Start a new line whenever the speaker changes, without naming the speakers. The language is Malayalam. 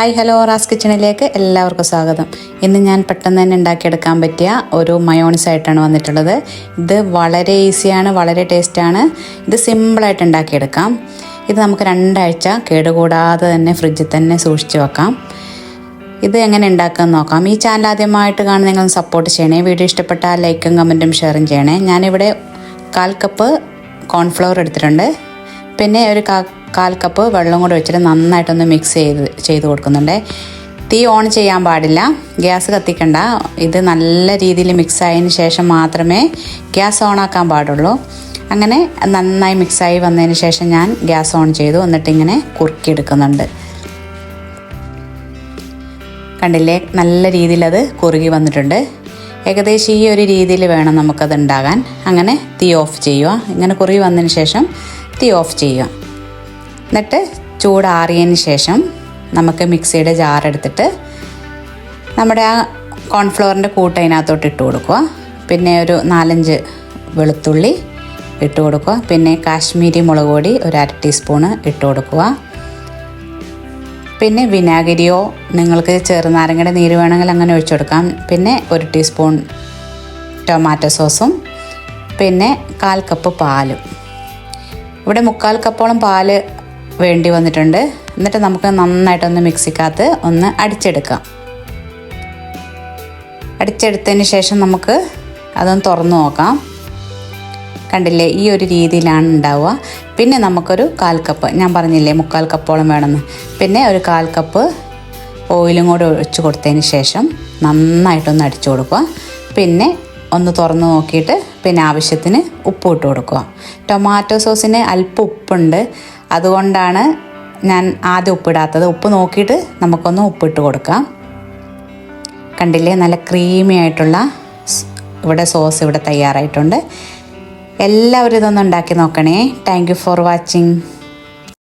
ഹായ് ഹലോ റാസ് കിച്ചണിലേക്ക് എല്ലാവർക്കും സ്വാഗതം. ഇന്ന് ഞാൻ പെട്ടെന്ന് തന്നെ ഉണ്ടാക്കിയെടുക്കാൻ പറ്റിയ ഒരു മയോണിസ് ആയിട്ടാണ് വന്നിട്ടുള്ളത്. ഇത് വളരെ ഈസിയാണ് വളരെ ടേസ്റ്റാണ്. ഇത് സിമ്പിളായിട്ട് ഉണ്ടാക്കിയെടുക്കാം. ഇത് നമുക്ക് രണ്ടാഴ്ച കേടുകൂടാതെ തന്നെ ഫ്രിഡ്ജിൽ തന്നെ സൂക്ഷിച്ച് വെക്കാം. ഇത് എങ്ങനെ ഉണ്ടാക്കാമെന്ന് നോക്കാം? ഈ ചാനൽ ആദ്യമായിട്ട് കാണുന്ന നിങ്ങൾ സപ്പോർട്ട് ചെയ്യണേ. വീഡിയോ ഇഷ്ടപ്പെട്ടാൽ ലൈക്കും കമന്റും ഷെയറും ചെയ്യണേ. ഞാനിവിടെ കാൽ കപ്പ് കോൺഫ്ലവർ എടുത്തിട്ടുണ്ട്. പിന്നെ ഒരു കാ കാൽ കപ്പ് വെള്ളം കൂടെ വെച്ചിട്ട് നന്നായിട്ടൊന്ന് മിക്സ് ചെയ്ത് ചെയ്ത് കൊടുക്കുന്നുണ്ട്. തീ ഓൺ ചെയ്യാൻ പാടില്ല. ഗ്യാസ് കത്തിക്കണ്ട. ഇത് നല്ല രീതിയിൽ മിക്സ് ആയതിന് ശേഷം മാത്രമേ ഗ്യാസ് ഓൺ ആക്കാൻ പാടുള്ളൂ. അങ്ങനെ നന്നായി മിക്സായി വന്നതിന് ശേഷം ഞാൻ ഗ്യാസ് ഓൺ ചെയ്തു. എന്നിട്ട് ഇങ്ങനെ കുറുക്കിയെടുക്കുന്നുണ്ട്. കണ്ടില്ലേ? നല്ല രീതിയിൽ അത് കുറുകി വന്നിട്ടുണ്ട്. ഏകദേശം ഈ ഒരു രീതിയിൽ വേണം നമുക്കത് ഉണ്ടാകാൻ. അങ്ങനെ തീ ഓഫ് ചെയ്യുക. ഇങ്ങനെ കുറുകി വന്നതിന് ശേഷം തീ ഓഫ് ചെയ്യുക. എന്നിട്ട് ചൂടാറിയതിന് ശേഷം നമുക്ക് മിക്സിയുടെ ജാർ എടുത്തിട്ട് നമ്മുടെ ആ കോൺഫ്ലവറിന്റെ കൂട്ട് അതിനകത്തോട്ട് ഇട്ട് കൊടുക്കുക. പിന്നെ ഒരു നാലഞ്ച് വെളുത്തുള്ളി ഇട്ട് കൊടുക്കുക. പിന്നെ കാശ്മീരി മുളക് പൊടി ഒരു അര ടീസ്പൂണ് ഇട്ട് കൊടുക്കുക. പിന്നെ വിനാഗിരിയോ നിങ്ങൾക്ക് ചെറുനാരങ്ങയുടെ നീര് വേണമെങ്കിൽ അങ്ങനെ ഒഴിച്ചു കൊടുക്കാം. പിന്നെ ഒരു ടീസ്പൂൺ ടൊമാറ്റോ സോസും. പിന്നെ കാൽ കപ്പ് പാലും. ഇവിടെ മുക്കാൽ കപ്പോളം പാൽ വേണ്ടി വന്നിട്ടുണ്ട്. എന്നിട്ട് നമുക്ക് നന്നായിട്ടൊന്ന് മിക്സിക്കകത്ത് ഒന്ന് അടിച്ചെടുക്കാം. അടിച്ചെടുത്തതിന് ശേഷം നമുക്ക് അതൊന്ന് തുറന്നു നോക്കാം. കണ്ടില്ലേ ഈ ഒരു രീതിയിലാണ് ഉണ്ടാവുക. പിന്നെ നമുക്കൊരു കാൽ കപ്പ് ഞാൻ പറഞ്ഞില്ലേ മുക്കാൽ കപ്പോളം വേണമെന്ന്. പിന്നെ ഒരു കാൽ കപ്പ് ഓയിലും കൂടെ ഒഴിച്ച് കൊടുത്തതിന് ശേഷം നന്നായിട്ടൊന്ന് അടിച്ചു കൊടുക്കുക. പിന്നെ ഒന്ന് തുറന്ന് നോക്കിയിട്ട് പിന്നെ ആവശ്യത്തിന് ഉപ്പ് ഇട്ട് കൊടുക്കുക. ടൊമാറ്റോ സോസിന് അല്പം ഉപ്പുണ്ട്. അതുകൊണ്ടാണ് ഞാൻ ആദ്യം ഉപ്പിടാത്തത്. ഉപ്പ് നോക്കിയിട്ട് നമുക്കൊന്ന് ഉപ്പിട്ട് കൊടുക്കാം. കണ്ടില്ലേ? നല്ല ക്രീമി ആയിട്ടുള്ള ഇവിടെ സോസ് ഇവിടെ തയ്യാറായിട്ടുണ്ട്. എല്ലാവരും ഇതൊന്ന് ഉണ്ടാക്കി നോക്കണേ. Thank you for watching